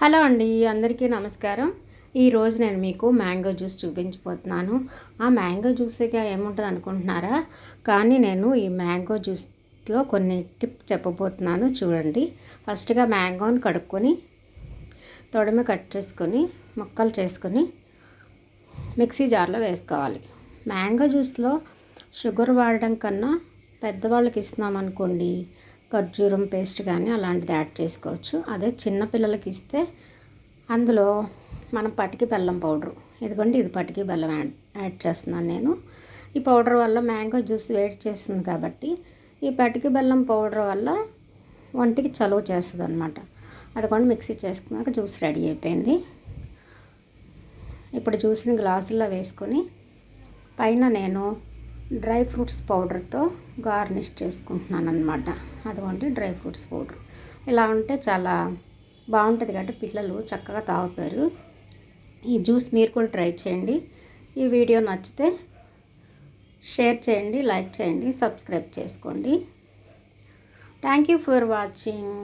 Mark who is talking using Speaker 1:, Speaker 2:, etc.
Speaker 1: Hello అండి అందరికీ నమస్కారం. ఈరోజు నేను మీకు మ్యాంగో జ్యూస్ చూపించబోతున్నాను. ఆ మ్యాంగో జ్యూస్గా ఏముంటుంది అనుకుంటున్నారా? కానీ నేను ఈ మ్యాంగో జ్యూస్లో కొన్ని టిప్ చెప్పబోతున్నాను. చూడండి. ఫస్ట్గా మ్యాంగోని కడుక్కొని తొడమ కట్ చేసుకొని ముక్కలు చేసుకొని మిక్సీ జార్లో వేసుకోవాలి. మ్యాంగో జ్యూస్లో షుగర్ వాడడం కన్నా పెద్దవాళ్ళకి ఇస్తున్నాం అనుకోండి ఖర్జూరం పేస్ట్ కానీ అలాంటిది యాడ్ చేసుకోవచ్చు. అదే చిన్న పిల్లలకి ఇస్తే అందులో మనం పటికి బెల్లం పౌడర్. ఇదిగోండి ఇది పటికి బెల్లం యాడ్ యాడ్ చేస్తున్నాను నేను. ఈ పౌడర్ వల్ల మ్యాంగో జ్యూస్ వేడి చేస్తుంది కాబట్టి ఈ పటికి బెల్లం పౌడర్ వల్ల ఒంటికి చలువ చేస్తుంది అనమాట అది కూడా మిక్సీ చేసుకున్నాక జ్యూస్ రెడీ అయిపోయింది. ఇప్పుడు జ్యూస్ని గ్లాసుల్లో వేసుకొని పైన నేను డ్రై ఫ్రూట్స్ పౌడర్తో గార్నిష్ చేసుకుంటున్నాను అనమాట అదిగోండి డ్రై ఫ్రూట్స్ పౌడర్. ఇలా ఉంటే చాలా బాగుంటుంది కాబట్టి పిల్లలు చక్కగా తాగుతారు. ఈ జ్యూస్ మీరు కూడా ట్రై చేయండి. ఈ వీడియో నచ్చితే షేర్ చేయండి లైక్ చేయండి సబ్స్క్రైబ్ చేసుకోండి. Thank you for watching.